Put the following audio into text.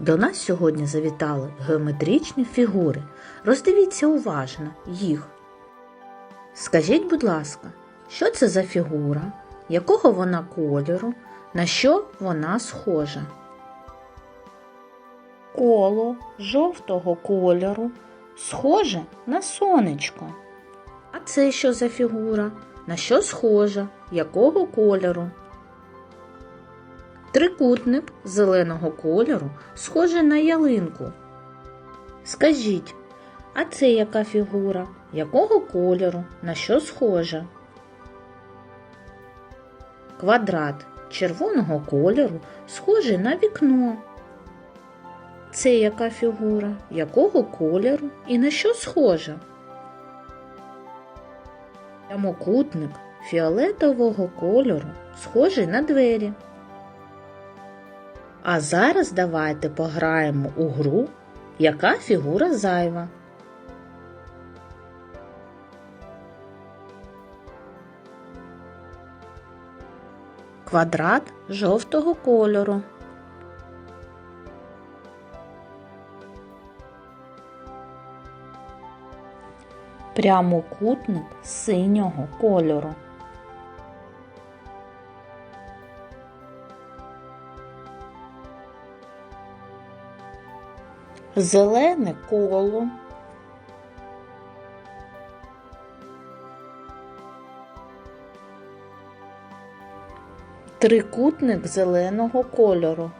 До нас сьогодні завітали геометричні фігури. Роздивіться уважно їх. Скажіть, будь ласка, що це за фігура, якого вона кольору, на що вона схожа? Коло жовтого кольору схоже на сонечко. А це що за фігура? На що схожа? Якого кольору? Трикутник зеленого кольору схожий на ялинку. Скажіть, а це яка фігура? Якого кольору? На що схожа? Квадрат червоного кольору схожий на вікно. Це яка фігура? Якого кольору і на що схожа? Прямокутник фіолетового кольору схожий на двері. А зараз давайте пограємо у гру, яка фігура зайва. Квадрат жовтого кольору. Прямокутник синього кольору. Зелене коло. Трикутник зеленого кольору.